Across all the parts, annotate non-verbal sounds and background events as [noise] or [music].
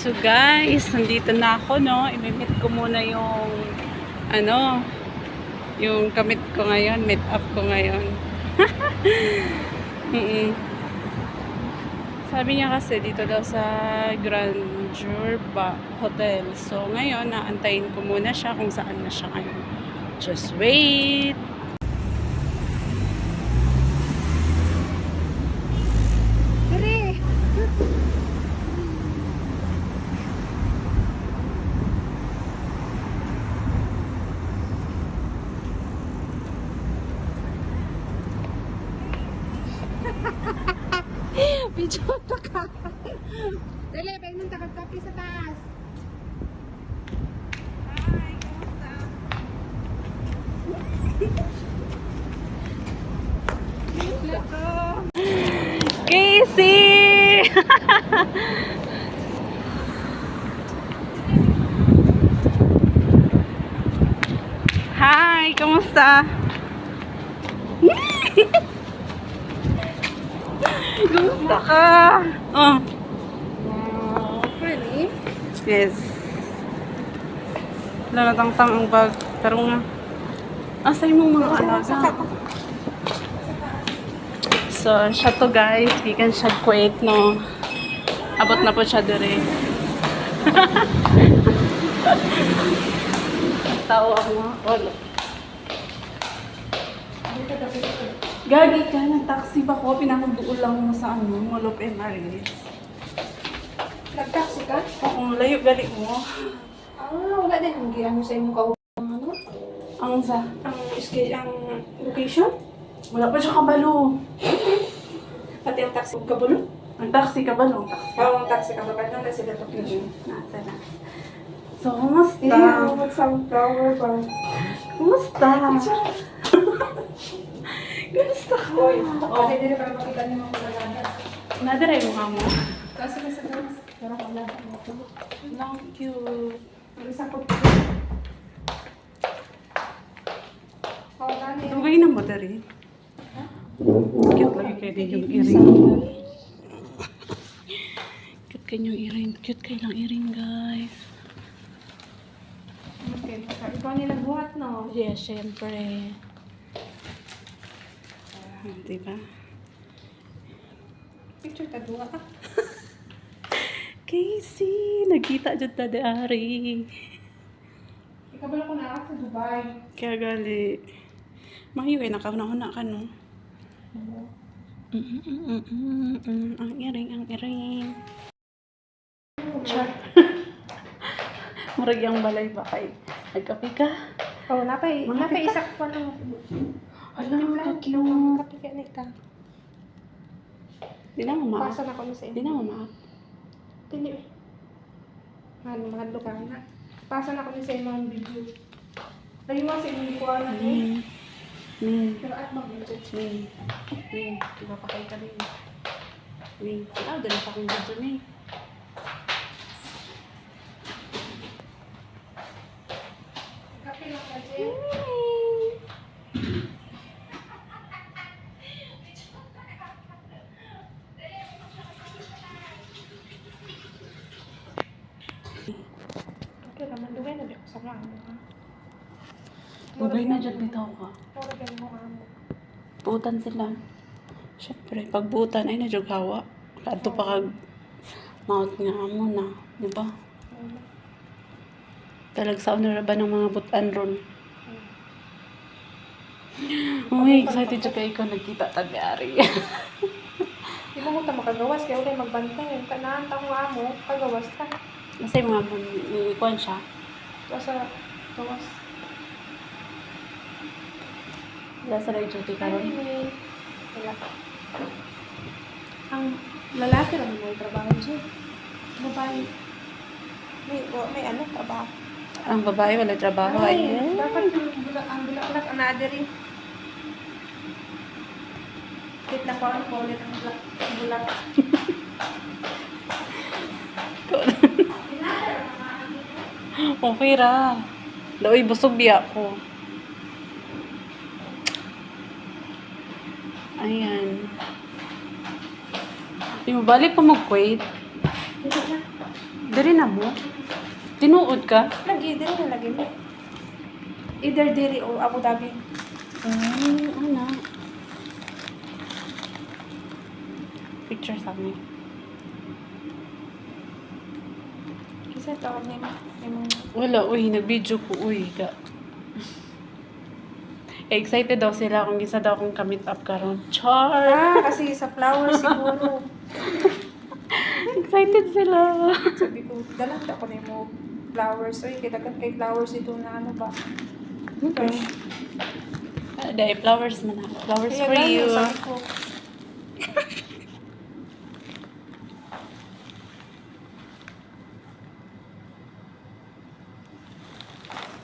So guys, nandito na ako, no? Imimit ko muna yung, ano, yung kamit ko ngayon, meet up ko ngayon. [laughs] Mm-mm. Sabi niya kasi dito daw sa Grandeur ba Hotel. So ngayon, naantayin ko muna siya kung saan na siya ngayon. Just wait! Na [laughs] ka. Dali, pwede mong takag-copy sa taas. Casey! Hi, kumusta? [laughs] [laughs] kumusta ka? Oh, Wow, pretty. yes. Lalatang-tang ang bag. Pero nga, asay mo mga alaga. So, siya to guys. Gikan siya Kuwait, no? Abot na po siya dire. [laughs] Tao ako nga. Wala. Gagi ka, ng taxi ba ko? Pinakaduol lang mo sa ano, Mall of Emirates. Nag-taxi ka? Kung layo gali mo. Ah, wala din. Hindi ano sa imong kaupo. Ano? Ang sa, Ang, ski- ang location? wala pa siya kabalo. Pati ang taxi kabulo? Ang taxi kabalo. Taxi. Oo, ang taxi ka ba? Paano na sila location? Nasa na. So, kumusta? Yeah, with sunflower ba? Kumusta? [laughs] Kumusta ka? Oy, pwede din para makita niyo mga kalaganda. Nadiray mo ka mo? Kasi na sa guys. Pero wala ka mo ito. Thank you. Ang isa ko. Oh, dali. Tugay na mo dari. Cute lagi kayo din yung earring. Cute kayo yung earring. Cute kayo lang earring, guys. Okay, ikaw nilang buhat, no? Yes, syempre. Ah, Diba? Picture ka duha ka. [laughs] Casey, nagkita dyan ta dari. Ikabalo ko na sa Dubai. Kaya gali. Mahiyo eh, nakauna-una ka no. Mm, mm, mm, mm, mm, mm. Ang iring, ang iring. Char. [laughs] Murag yung balay ba kay nagkape ka? Oh, napay, napay kita. isa ko ano. Ala, ka-cute. Kapi ka nita. Di na mamaak. Pasa na ko na sa Di na mamaak. Dili. Ano, mahal ka na. Pasa na ko na sa imong video. Layo nga sa imong ko ano eh. Min. Min. Pero at mag video. Min. Min. Diba pa kayo ka rin? Min. Ah, dala sa akong video ni. Kapi lang ka, Jen. Okay naman, dugay na di ko sa mga ano. Tugay na dyan dito ka. Mo. Butan sila. Siyempre, pag butan ay nadyog hawa. Kadto pa kag mouth nga amo na, di ba? Talag sa na ba ng mga butan ron? Uy, excited siya kayo ko nagkita tabi-ari. [laughs] Di mo ta makagawas, kaya wala magbantay. Kanaan ta mo amo, kagawas ta. Kasi mga ikuan siya. Basta, gawas. Wala sa light duty ka ron. Wala. Ang lalaki lang may trabaho siya. Babae. May, o, may ano, trabaho. Ang babae wala trabaho. Ay, Ay, dapat yung bulak, ang bulaklak, ang naadiri. Kit na parang paulit ang bulak. Ang bulak. okay [laughs] ra. Daoy busog biya ko. Ayan. Di mo balik pa mag-Kuwait? Dari na mo? Tinuod ka? Lagi, diri na lagi mo. Either diri o Abu Dhabi. Mm, ano? Picture sa amin. Kasi tawag niya Wala, uy, nag-video ko, uy, ka. Excited daw sila kung isa daw kong kamit up karon. Char! Ah, kasi sa flower siguro. [laughs] Excited sila. Sabi ko, dalang ako na mo flowers. Uy, kitagat kay flowers ito na ano ba? Fresh. Ah, Dahil flowers man na. Flowers Kaya for gano'n, you. sabi ko. [laughs]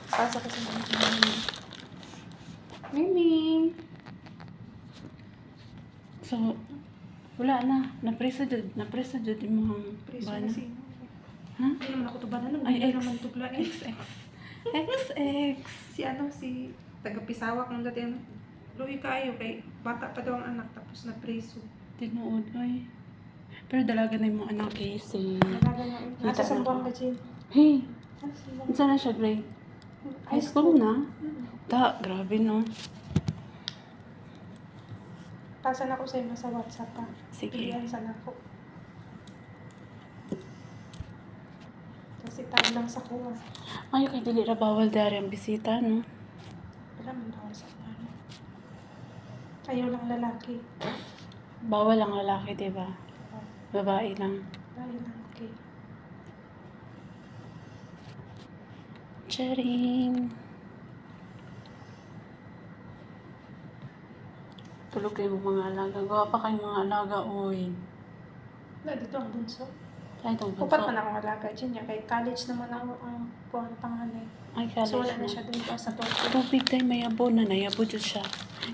Pasok ko sa mga Miming. So, wala na. Napreso jud, napreso jud imong Preso bana. na. Ha? Hindi naman ako tubanan. Nung Ay, hindi ex. naman tugla. Ex. XX. [laughs] XX. Si ano, si taga-pisawak ng dati ano. Luwi kayo kay bata pa daw ang anak tapos na preso. Tinuod, ay. Pero dalaga na yung mga anak eh, si... Nasa Kita na Sambuanga Gym. Hey, Nasa Sambuanga. saan na siya grade? High school na? Ta, grabe no. Pasan ako sa inyo sa WhatsApp pa. Sige. Pilihan sana ako. Kasi tag lang sa kuha. Ay, kay dili ra bawal dari ang bisita, no? Wala man daw sa ano. Ayaw lang lalaki. Bawal ang lalaki, di ba? Babae lang. Ayaw lang okay. Charing. Tulog kayo mga alaga. Gawa pa kayong mga alaga, uy. Wala dito ang bunso. Ay, itong Upat bunso. man akong alaga dyan niya. Kay college naman ako ang buwan panganay. Ay, So college wala na na. siya doon pa sa Tokyo. Tubig tayo, may abo na, nayabo dyan siya.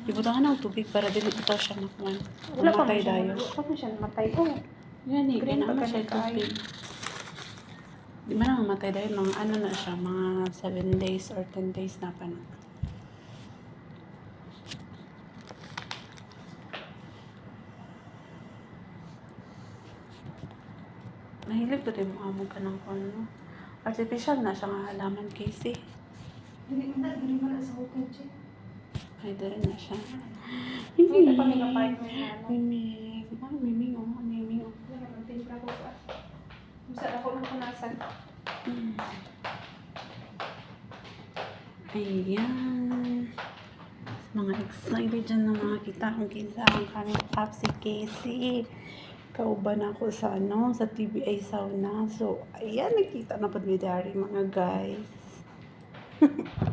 Ibutangan ng tubig para dili ito siya makuhan. Wala pa Mamatay man siya. dayo. Wala pa man siya namatay. Oh, Yan eh, Green pa siya tubig. Di ba na mamatay dahil mga ano na siya, mga 7 days or 10 days na pa na. Mahilig ko din mo amo ka ng kung ano. Artificial na siya nga halaman, Casey. hindi mo na, hindi mo na sa hotel siya. Ay, dahil na siya. Hindi apartment na ano. Mimig. Ay, mimig oh. Mimig oh. Wala naman timpla ko pa. Musa ako nung punasan. Mm. Ayan. Mga excited dyan na mga kita kung kinsa ang kami si Casey. Kauban ako sa ano, sa TBA sauna. So, ayan, nakita na pa ni Dari mga guys. [laughs]